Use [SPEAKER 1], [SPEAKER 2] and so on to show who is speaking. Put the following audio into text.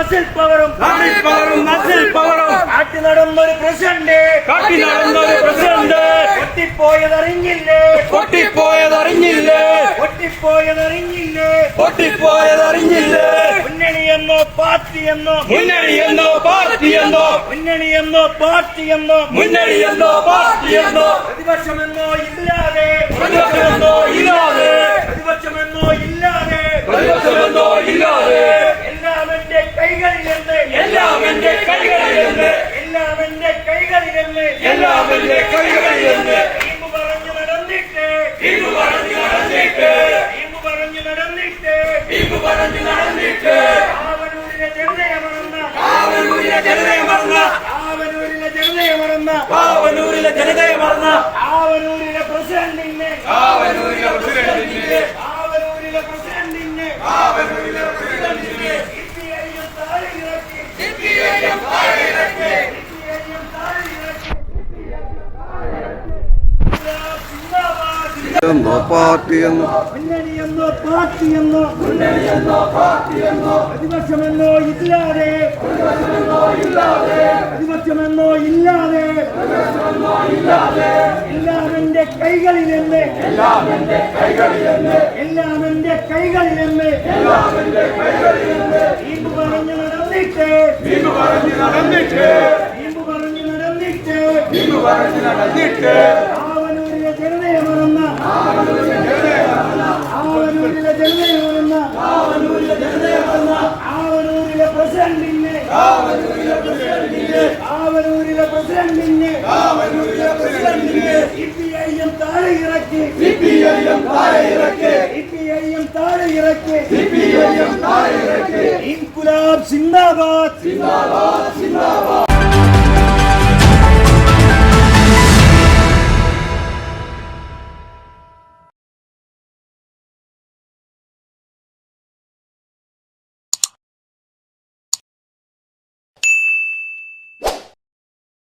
[SPEAKER 1] Muscle പവറും muscle പവറും
[SPEAKER 2] കാട്ടി നടന്ന ഒരു പ്രസിഡന്റ്. കാട്ടി പ്രസിഡന്റ്.
[SPEAKER 1] പൊട്ടിപ്പോയതറിഞ്ഞില്ലേ?
[SPEAKER 2] പൊട്ടിപ്പോയതറിഞ്ഞില്ലേ?
[SPEAKER 1] പൊട്ടിപ്പോയതറിഞ്ഞില്ലേ?
[SPEAKER 2] പൊട്ടിപ്പോയതറിഞ്ഞില്ലേ?
[SPEAKER 1] മുന്നണി എന്നോ
[SPEAKER 2] പാർട്ടി എന്നോ
[SPEAKER 1] മുന്നണി എന്നോ
[SPEAKER 2] പാർട്ടി എന്നോ
[SPEAKER 1] മുന്നണി എന്നോ
[SPEAKER 2] പാർട്ടി എന്നോ
[SPEAKER 1] മുന്നണി എന്നോ പാർട്ടി എന്നോ
[SPEAKER 2] പ്രതിപക്ഷമെന്നോ ഇല്ലാതെ
[SPEAKER 1] എന്റെ കൈകളിലെന്ന്
[SPEAKER 2] എല്ലാം എന്റെ
[SPEAKER 1] പറഞ്ഞു നടന്നിട്ട്.
[SPEAKER 2] ടീം പറഞ്ഞു നടന്നിട്ട്.
[SPEAKER 1] ടീം പറഞ്ഞു നടന്നിട്ട്.
[SPEAKER 2] ടീം പറഞ്ഞു നടന്നിട്ട്.
[SPEAKER 1] ആവനൂരിലെ ജനതയെ മറന്ന.
[SPEAKER 2] ആവനൂരിലെ ജനതയെ മറന്ന.
[SPEAKER 1] ആവനൂരിലെ ജനതയെ മറന്ന.
[SPEAKER 2] ആവനൂരിലെ ജനതയെ മറന്ന.
[SPEAKER 1] ആവനൂരിലെ പ്രസിഡന്റിനെ.
[SPEAKER 2] ആവനൂരിലെ പ്രസിഡന്റിന്റെ
[SPEAKER 3] എന്നോ പാർട്ടിയെന്നോ
[SPEAKER 1] മുന്നണിയെന്നോ പാർട്ടിയെന്നോ മുന്നണിയെന്നോ പാർട്ടിയെന്നോ പ്രതിപക്ഷമെന്നോ ഇല്ലാതെ പ്രതിപക്ഷമെന്നോ ഇല്ലാതെ എല്ലാം എന്റെ കൈകളിലെന്ന് എല്ലാം എന്റെ കൈകളിലെന്ന് എല്ലാം എന്റെ കൈകളിലെന്ന് എല്ലാം എന്റെ കൈകളിലെന്ന് ഈമ്പ് പറഞ്ഞു നടന്നിട്ട്
[SPEAKER 2] ടീം പറഞ്ഞു നടന്നിട്ട്
[SPEAKER 1] ഈമ്പ് പറഞ്ഞു നടന്നിട്ട്
[SPEAKER 2] ടീം പറഞ്ഞു നടന്നിട്ട് பிரசிடென்ட்
[SPEAKER 1] நின்னு காவல்துறைய
[SPEAKER 2] பிரசிடென்ட் நின்னு
[SPEAKER 1] சிபிஐஎம் தாரை இறக்கு.
[SPEAKER 2] சிபிஐஎம் தாரை இறக்கு.
[SPEAKER 1] சிபிஐஎம் தாரை இறக்கு.
[SPEAKER 2] சிபிஐஎம் தாரை இறக்கு.
[SPEAKER 1] இன்குலாப் சிந்தாபாத்.
[SPEAKER 2] சிந்தாபாத் சிந்தாபாத்.